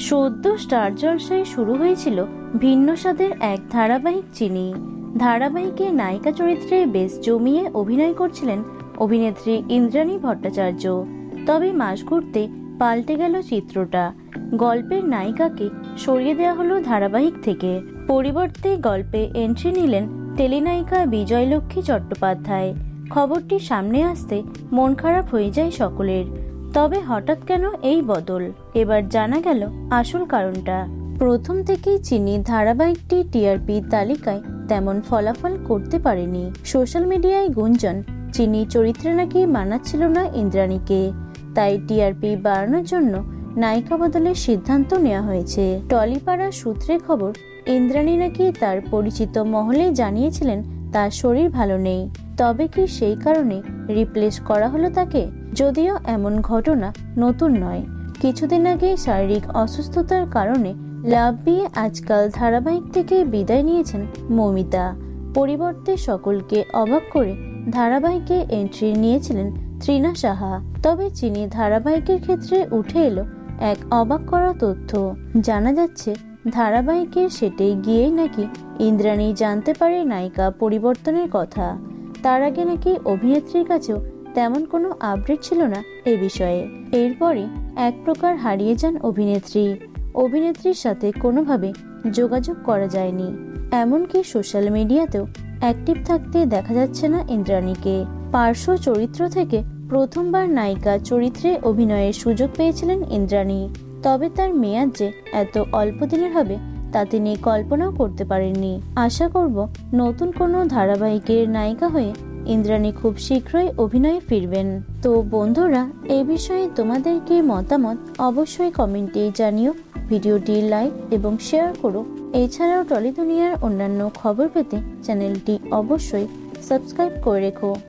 সদ্য স্টার জলসায় শুরু হয়েছিল ভিন্ন স্বাদের এক ধারাবাহিক চিনি। ধারাবাহিকে নায়িকা চরিত্রে বেশ জমিয়ে অভিনয় করছিলেন অভিনেত্রী ইন্দ্রাণী ভট্টাচার্য। তবে মাস ঘুরতে পাল্টে গেল চিত্রটা। গল্পের নায়িকাকে সরিয়ে দেওয়া হলো ধারাবাহিক থেকে। পরিবর্তে গল্পে এন্ট্রি নিলেন টেলিনায়িকা বিজয়লক্ষ্মী চট্টোপাধ্যায়। খবরটি সামনে আসতে মন খারাপ হয়ে যায় সকলের। তবে হঠাৎ কেন এই বদল? এবার জানা গেল আসল কারণটা। প্রথম থেকেই চিনি ধারাবাহিকটি টিআরপি তালিকায় তেমন ফলাফল করতে পারেনি। সোশ্যাল মিডিয়ায় গুঞ্জন, চিনি চরিত্রে নাকি মানাচ্ছিল না ইন্দ্রাণীকে। তাই টিআরপি বাড়ানোর জন্য নায়িকা বদলের সিদ্ধান্ত নেওয়া হয়েছে। টলিপাড়া সূত্রে খবর, ইন্দ্রাণী নাকি তার পরিচিত মহলে জানিয়েছিলেন তার শরীর ভালো নেই। তবে কি সেই কারণে রিপ্লেস করা হলো তাকে? যদিও এমন ঘটনা নতুন নয়। কিছুদিন আগে শারীরিক অসুস্থতার কারণে লাভ বিয়ে আজকাল ধারাবাহিক থেকে বিদায় নিয়েছেন মমিতা। পরিবর্তে সকলকে অবাক করে ধারাবাহিকে এন্ট্রি নিয়েছিলেন ত্রিনা সাহা। তবে চিনি ধারাবাহিকের ক্ষেত্রে উঠে এলো, এক অবাক করা তথ্য। জানা যাচ্ছে, ধারাবাহিকের সেটে গিয়েই নাকি ইন্দ্রাণী জানতে পারে নায়িকা পরিবর্তনের কথা। তার আগে নাকি অভিনেত্রীর কাছেও তেমন কোনো আপডেট ছিল না এ বিষয়ে। এরপরই এক প্রকার হারিয়ে যান অভিনেত্রী। অভিনেত্রীর সাথে কোনোভাবে যোগাযোগ করা যায়নি। এমনকি সোশ্যাল মিডিয়াতেও অ্যাক্টিভ থাকতে দেখা যাচ্ছে না ইন্দ্রাণীকে। পার্শ্ব চরিত্র থেকে প্রথমবার নায়িকা চরিত্রে অভিনয়ের সুযোগ পেয়েছিলেন ইন্দ্রাণী। তবে তার মেয়াদ যে এত অল্প দিনের হবে তা তিনি কল্পনাও করতে পারেননি। আশা করব নতুন কোনো ধারাবাহিকের নায়িকা হয়ে ইন্দ্রাণী খুব শীঘ্রই অভিনয়ে ফিরবেন। তো বন্ধুরা এই বিষয়ে তোমাদেরকে মতামত অবশ্যই কমেন্টে জানিও, ভিডিওটি লাইক এবং শেয়ার করো। এছাড়াও টলি দুনিয়ার অন্যান্য খবর পেতে চ্যানেলটি অবশ্যই সাবস্ক্রাইব করে রেখো।